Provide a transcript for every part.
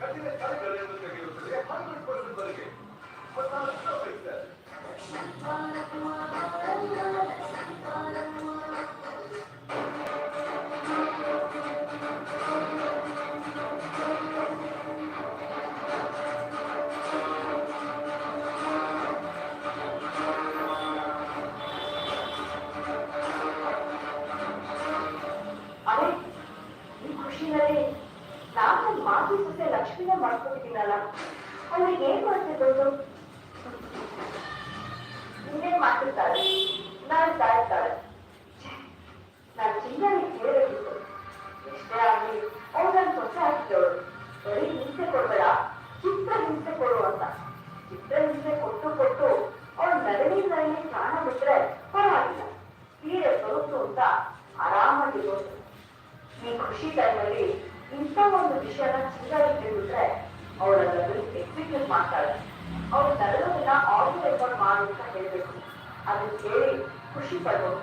ಕಠಿಣ ಕಾರ್ಯಗಳು ತೆಗೆಯುತ್ತದೆ hundred percent ಬರಬೇಕು ಈ ಖುಷಿನಲ್ಲಿ ನಾನು ಮಾತಿ ಸೊಸೆ ಲಕ್ಷ್ಮಿನ ಮಾಡ್ಕೊಂಡಿದ್ದೀನಲ್ಲ ಅವ್ರಿಗೆ ಏನ್ ಮಾಡ್ತಿದ್ದು ಇನ್ನೇನ್ ಮಾಡ್ತಿರ್ತಾಳೆ ನಾನು ತಾಯ್ತಾಳೆ ನಾನ್ ಚಿನ್ನ ಕೇಳಬೇಕಿತ್ತು ಎಷ್ಟೇ ಆಗ್ಲಿ ಅವ್ರು ನನ್ ಸೊಸೆ ಆಗ್ತಿದ್ದವಳು ಬರೀ ಹಿಂಸೆ ಕೊಡ್ಬೇಡ, ಚಿತ್ರ ಹಿಂಸೆ ಕೊಡು ಅಂತ. ಚಿತ್ರ ಹಿಂಸೆ ಕೊಟ್ಟು ಕೊಟ್ಟು ಅವಳು ನರಳಿ ನರಳಿ ಪ್ರಾಣ ಬಿಟ್ರೆ ಪರವಾಗಿಲ್ಲ ಸೀರೆ ಬರುತ್ತು ಅಂತ ಆರಾಮಾಗಿರ್ಬೋದು ಈ ಖುಷಿ ಟೈಮಲ್ಲಿ ಇಂಥ ಒಂದು ವಿಷಯನ ಚಿಂತಾಗಿ ತಿಳಿದ್ರೆ ಅವಳ ಎಕ್ಸಿಕ್ಯೂಟ್ ಮಾಡ್ತಾಳೆ. ಅವಳು ನರಳೋದನ್ನ ಆಡಿಯೋ ರೆಕಾರ್ಡ್ ಮಾಡು ಅಂತ ಹೇಳ್ಬೇಕು. ಅದನ್ನ ಕೇಳಿ ಖುಷಿ ಪಡ್ಬೋದು.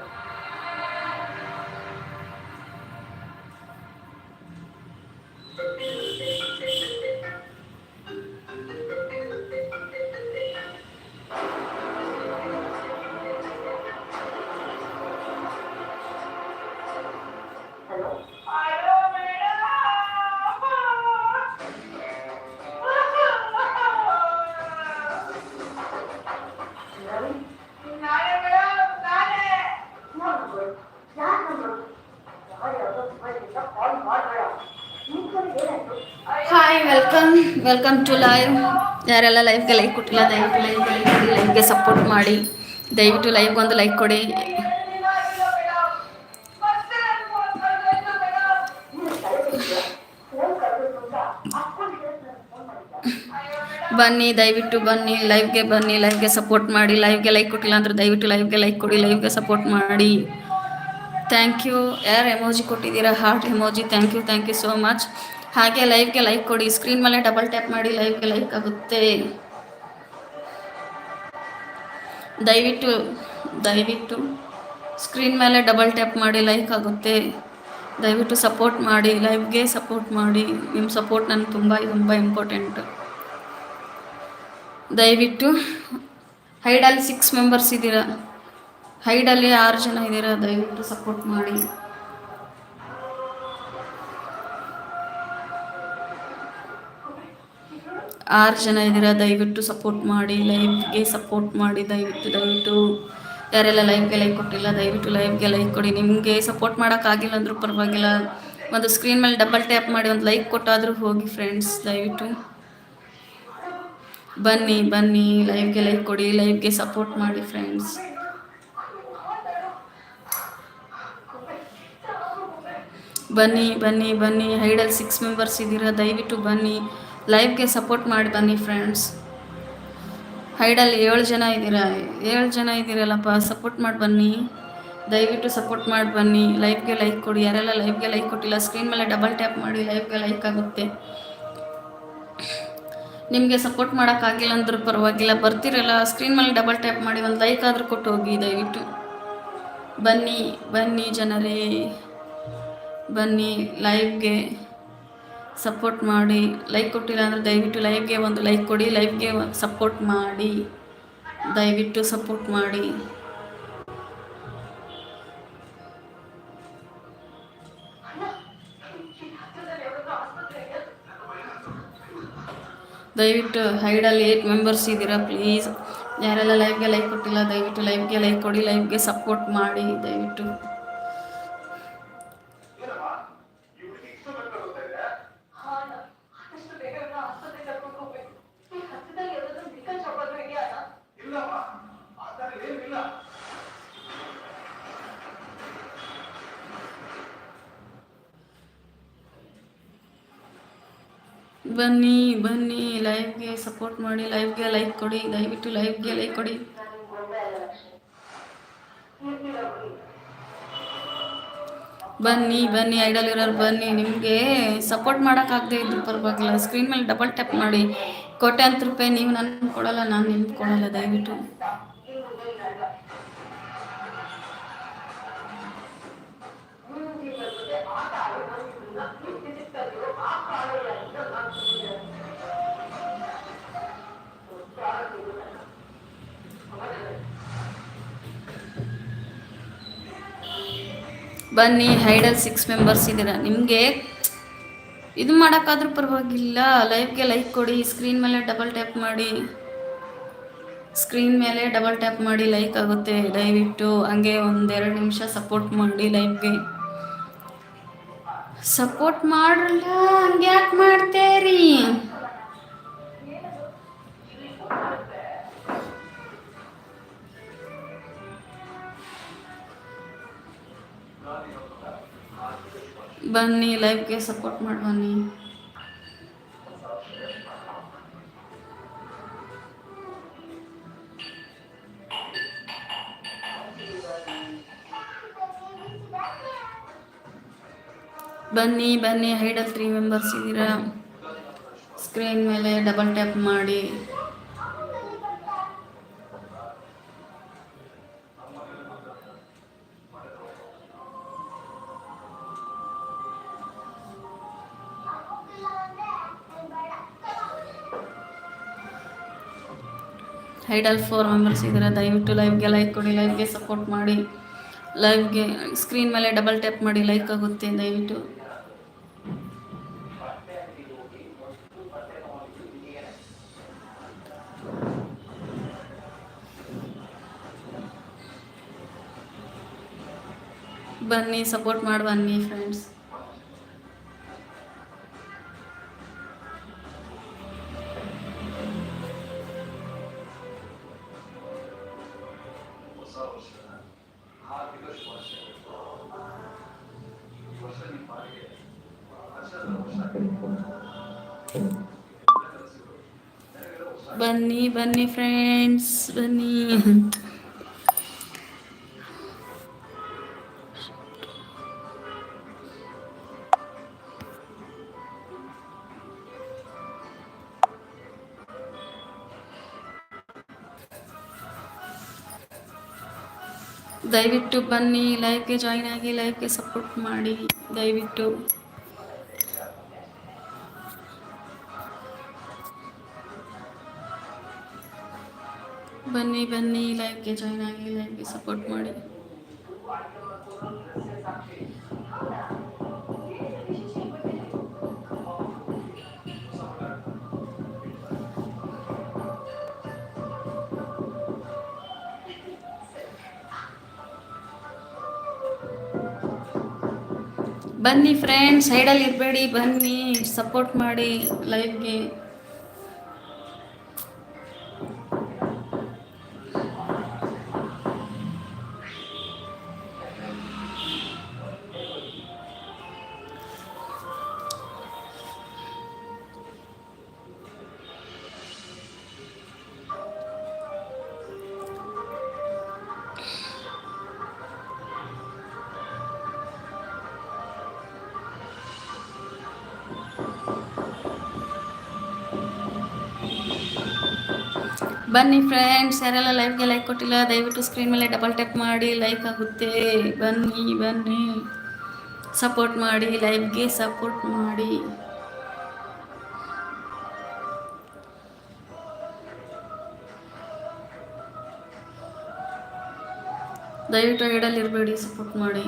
ವೆಲ್ಕಮ್ ಟು ಲೈವ್ ಯಾರೆಲ್ಲ ಲೈವ್ಗೆ ಲೈಕ್ ಕೊಟ್ಟಿಲ್ಲ, ದಯವಿಟ್ಟು ಲೈವ್ಗೆ ಲೈಕ್ ಕೊಡಿ ಲೈವ್ಗೆ ಸಪೋರ್ಟ್ ಮಾಡಿ. ದಯವಿಟ್ಟು ಲೈವ್ಗೆ ಒಂದು ಲೈಕ್ ಕೊಡಿ. ಬನ್ನಿ, ದಯವಿಟ್ಟು ಬನ್ನಿ ಲೈವ್ಗೆ ಬನ್ನಿ ಲೈವ್ಗೆ ಸಪೋರ್ಟ್ ಮಾಡಿ. ಲೈವ್ಗೆ ಲೈಕ್ ಕೊಟ್ಟಿಲ್ಲ ಅಂದ್ರೆ ದಯವಿಟ್ಟು ಲೈವ್ಗೆ ಲೈಕ್ ಕೊಡಿ ಲೈವ್ಗೆ ಸಪೋರ್ಟ್ ಮಾಡಿ. ಥ್ಯಾಂಕ್ ಯು ಯಾರು ಎಮೋಜಿ ಕೊಟ್ಟಿದ್ದೀರಾ? Heart emoji thank you thank you so much ಹಾಗೆ ಲೈವ್ಗೆ ಲೈಕ್ ಕೊಡಿ. ಸ್ಕ್ರೀನ್ ಮೇಲೆ ಡಬಲ್ ಟ್ಯಾಪ್ ಮಾಡಿ ಲೈವ್ಗೆ ಲೈಕ್ ಆಗುತ್ತೆ. ದಯವಿಟ್ಟು ದಯವಿಟ್ಟು ಸ್ಕ್ರೀನ್ ಮೇಲೆ ಡಬಲ್ ಟ್ಯಾಪ್ ಮಾಡಿ ಲೈಕ್ ಆಗುತ್ತೆ. ದಯವಿಟ್ಟು ಸಪೋರ್ಟ್ ಮಾಡಿ ಲೈವ್ಗೆ ಸಪೋರ್ಟ್ ಮಾಡಿ. ನಿಮ್ಮ ಸಪೋರ್ಟ್ ನನಗೆ ತುಂಬ ತುಂಬ ಇಂಪಾರ್ಟೆಂಟ್ ದಯವಿಟ್ಟು ಹೈಡಲ್ಲಿ ಸಿಕ್ಸ್ ಮೆಂಬರ್ಸ್ ಇದ್ದೀರಾ ಹೈಡಲ್ಲಿ ಆರು ಜನ ಇದ್ದೀರಾ ದಯವಿಟ್ಟು ಸಪೋರ್ಟ್ ಮಾಡಿ. ಆರು ಜನ ಇದ್ದೀರಾ? ದಯವಿಟ್ಟು ಸಪೋರ್ಟ್ ಮಾಡಿ ಲೈವ್ಗೆ ಸಪೋರ್ಟ್ ಮಾಡಿ, ದಯವಿಟ್ಟು ದಯವಿಟ್ಟು. ಯಾರೆಲ್ಲ ಲೈವ್ಗೆ ಲೈಕ್ ಕೊಟ್ಟಿಲ್ಲ, ದಯವಿಟ್ಟು ಲೈವ್ಗೆ ಲೈಕ್ ಕೊಡಿ. ನಿಮಗೆ ಸಪೋರ್ಟ್ ಮಾಡೋಕ್ಕಾಗಿಲ್ಲ ಅಂದರೂ ಪರವಾಗಿಲ್ಲ. ಒಂದು ಸ್ಕ್ರೀನ್ ಮೇಲೆ ಡಬಲ್ ಟ್ಯಾಪ್ ಮಾಡಿ, ಒಂದು ಲೈಕ್ ಕೊಟ್ಟಾದರೂ ಹೋಗಿ ಫ್ರೆಂಡ್ಸ್ ದಯವಿಟ್ಟು. ಬನ್ನಿ ಬನ್ನಿ. ಲೈವ್ಗೆ ಲೈಕ್ ಕೊಡಿ ಲೈವ್ಗೆ ಸಪೋರ್ಟ್ ಮಾಡಿ ಫ್ರೆಂಡ್ಸ್ ಬನ್ನಿ ಬನ್ನಿ ಬನ್ನಿ. ಹೈಡಲ್ ಸಿಕ್ಸ್ ಮೆಂಬರ್ಸ್ ಇದ್ದೀರಾ? ದಯವಿಟ್ಟು ಬನ್ನಿ. ಲೈವ್ಗೆ ಸಪೋರ್ಟ್ ಮಾಡಿ ಬನ್ನಿ ಫ್ರೆಂಡ್ಸ್. ಹೈಡಲ್ಲಿ ಏಳು ಜನ ಇದ್ದೀರ? ಏಳು ಜನ ಇದ್ದೀರಲ್ಲಪ್ಪ, ಸಪೋರ್ಟ್ ಮಾಡಿ ಬನ್ನಿ. ದಯವಿಟ್ಟು ಸಪೋರ್ಟ್ ಮಾಡಿ ಬನ್ನಿ. ಲೈವ್ಗೆ ಲೈಕ್ ಕೊಡಿ. ಯಾರೆಲ್ಲ ಲೈವ್ಗೆ ಲೈಕ್ ಕೊಟ್ಟಿಲ್ಲ, ಸ್ಕ್ರೀನ್ ಮೇಲೆ ಡಬಲ್ ಟ್ಯಾಪ್ ಮಾಡಿ ಲೈವ್ಗೆ ಲೈಕ್ ಆಗುತ್ತೆ. ನಿಮಗೆ ಸಪೋರ್ಟ್ ಮಾಡೋಕ್ಕಾಗಿಲ್ಲ ಅಂದ್ರೂ ಪರವಾಗಿಲ್ಲ. ಬರ್ತಿರಲ್ಲ, ಸ್ಕ್ರೀನ್ ಮೇಲೆ ಡಬಲ್ ಟ್ಯಾಪ್ ಮಾಡಿ ಒಂದು ಲೈಕ್ ಆದರೂ ಕೊಟ್ಟು ಹೋಗಿ ದಯವಿಟ್ಟು. ಬನ್ನಿ ಬನ್ನಿ ಜನರೇ. ಬನ್ನಿ ಲೈವ್ಗೆ. ಸಪೋರ್ಟ್ ಮಾಡಿ ಲೈಕ್ ಕೊಟ್ಟಿಲ್ಲ ಅಂದರೆ ದಯವಿಟ್ಟು ಲೈವ್ಗೆ ಒಂದು ಲೈಕ್ ಕೊಡಿ ಲೈವ್ಗೆ ಸಪೋರ್ಟ್ ಮಾಡಿ, ದಯವಿಟ್ಟು ಸಪೋರ್ಟ್ ಮಾಡಿ. ದಯವಿಟ್ಟು ಹೈಡಲ್ಲಿ ಏಟ್ ಮೆಂಬರ್ಸ್ ಇದ್ದೀರಾ ಪ್ಲೀಸ್ ಯಾರೆಲ್ಲ ಲೈವ್ಗೆ ಲೈಕ್ ಕೊಟ್ಟಿಲ್ಲ, ದಯವಿಟ್ಟು ಲೈವ್ಗೆ ಲೈಕ್ ಕೊಡಿ ಲೈವ್ಗೆ ಸಪೋರ್ಟ್ ಮಾಡಿ, ದಯವಿಟ್ಟು. ಬನ್ನಿ ಬನ್ನಿ ಲೈವ್ಗೆ ಸಪೋರ್ಟ್ ಮಾಡಿ ಲೈವ್ಗೆ ಲೈಕ್ ಕೊಡಿ, ದಯವಿಟ್ಟು ಲೈವ್ಗೆ ಲೈಕ್ ಕೊಡಿ. ಬನ್ನಿ ಬನ್ನಿ ಐಡಲ್ ಇರೋರು ಬನ್ನಿ. ನಿಮಗೆ ಸಪೋರ್ಟ್ ಮಾಡೋಕ್ಕಾಗದೆ ಇದ್ರು ಪರವಾಗಿಲ್ಲ. ಸ್ಕ್ರೀನ್ ಮೇಲೆ ಡಬಲ್ ಟ್ಯಾಪ್ ಮಾಡಿ. ಕೋಟ್ಯಾಂತರ ರೂಪಾಯಿ ನೀವು ನನ್ನ ಕೊಡೋಲ್ಲ, ನಾನು ನಿಮ್ಗೆ ಕೊಡೋಲ್ಲ, ದಯವಿಟ್ಟು. ಬನ್ನಿ ಹೈಡಲ್ ಸಿಕ್ಸ್ ಮೆಂಬರ್ಸ್ ಇದ್ದೀರಾ. ನಿಮಗೆ ಇದು ಮಾಡೋಕ್ಕಾದ್ರೂ ಪರವಾಗಿಲ್ಲ. ಲೈವ್ಗೆ ಲೈಕ್ ಕೊಡಿ ಸ್ಕ್ರೀನ್ ಮೇಲೆ ಡಬಲ್ ಟ್ಯಾಪ್ ಮಾಡಿ. ಸ್ಕ್ರೀನ್ ಮೇಲೆ ಡಬಲ್ ಟ್ಯಾಪ್ ಮಾಡಿ ಲೈಕ್ ಆಗುತ್ತೆ. ದಯವಿಟ್ಟು ಹಂಗೆ ಒಂದೆರಡು ನಿಮಿಷ ಸಪೋರ್ಟ್ ಮಾಡಿ ಲೈವ್ಗೆ ಸಪೋರ್ಟ್ ಮಾಡ್ರಲ್ಲ ಹಂಗೆ ಯಾಕೆ ಮಾಡ್ತೇರಿ? ಬನ್ನಿ ಲೈಫ್ಗೆ ಸಪೋರ್ಟ್ ಮಾಡಿ ಬನ್ನಿ. ಬನ್ನಿ ಬನ್ನಿ ಹೈಡಲ್ ತ್ರೀ ಮೆಂಬರ್ಸ್ ಇದ್ದೀರಾ? ಸ್ಕ್ರೀನ್ ಮೇಲೆ ಡಬಲ್ ಟ್ಯಾಪ್ ಮಾಡಿ. ಹೈಡಲ್ ಫೋರ್ ಮೆಂಬರ್ಸ್ ಇದ್ದಾರೆ ದಯವಿಟ್ಟು ಲೈವ್ಗೆ ಲೈಕ್ ಕೊಡಿ ಲೈವ್ಗೆ ಸಪೋರ್ಟ್ ಮಾಡಿ ಲೈವ್ಗೆ ಸ್ಕ್ರೀನ್ ಮೇಲೆ ಡಬಲ್ ಟ್ಯಾಪ್ ಮಾಡಿ ಲೈಕ್ ಆಗುತ್ತೆ, ದಯವಿಟ್ಟು. ಬನ್ನಿ ಸಪೋರ್ಟ್ ಮಾಡಿ ಬನ್ನಿ ಫ್ರೆಂಡ್ಸ್ ಬನ್ನಿ ಬನ್ನಿ ಫ್ರೆಂಡ್ಸ್ ಬನ್ನಿ ದಯವಿಟ್ಟು ಬನ್ನಿ ಲೈವ್ಗೆ ಜಾಯಿನ್ ಆಗಿ ಲೈವ್ಗೆ ಸಪೋರ್ಟ್ ಮಾಡಿ ದಯವಿಟ್ಟು ಬನ್ನಿ ಬನ್ನಿ, ಲೈವ್ಗೆ ಜಾಯ್ನ್ ಆಗಿ, ಲೈವ್ಗೆ ಸಪೋರ್ಟ್ ಮಾಡಿ. ಬನ್ನಿ ಫ್ರೆಂಡ್ಸ್ ಸೈಡಲ್ಲಿ ಇರಬೇಡಿ, ಬನ್ನಿ ಸಪೋರ್ಟ್ ಮಾಡಿ, ಲೈವ್ಗೆ. ಬನ್ನಿ ಫ್ರೆಂಡ್ಸ್ ಯಾರೆಲ್ಲ ಲೈವ್ಗೆ ಲೈಕ್ ಕೊಟ್ಟಿಲ್ಲ, ದಯವಿಟ್ಟು ಸ್ಕ್ರೀನ್ ಮೇಲೆ ಡಬಲ್ ಟ್ಯಾಪ್ ಮಾಡಿ ಲೈಕ್ ಆಗುತ್ತೆ. ಬನ್ನಿ ಬನ್ನಿ. ಸಪೋರ್ಟ್ ಮಾಡಿ ಲೈವ್ಗೆ ಸಪೋರ್ಟ್ ಮಾಡಿ. ದಯವಿಟ್ಟು ಇರಬೇಡಿ ಸಪೋರ್ಟ್ ಮಾಡಿ.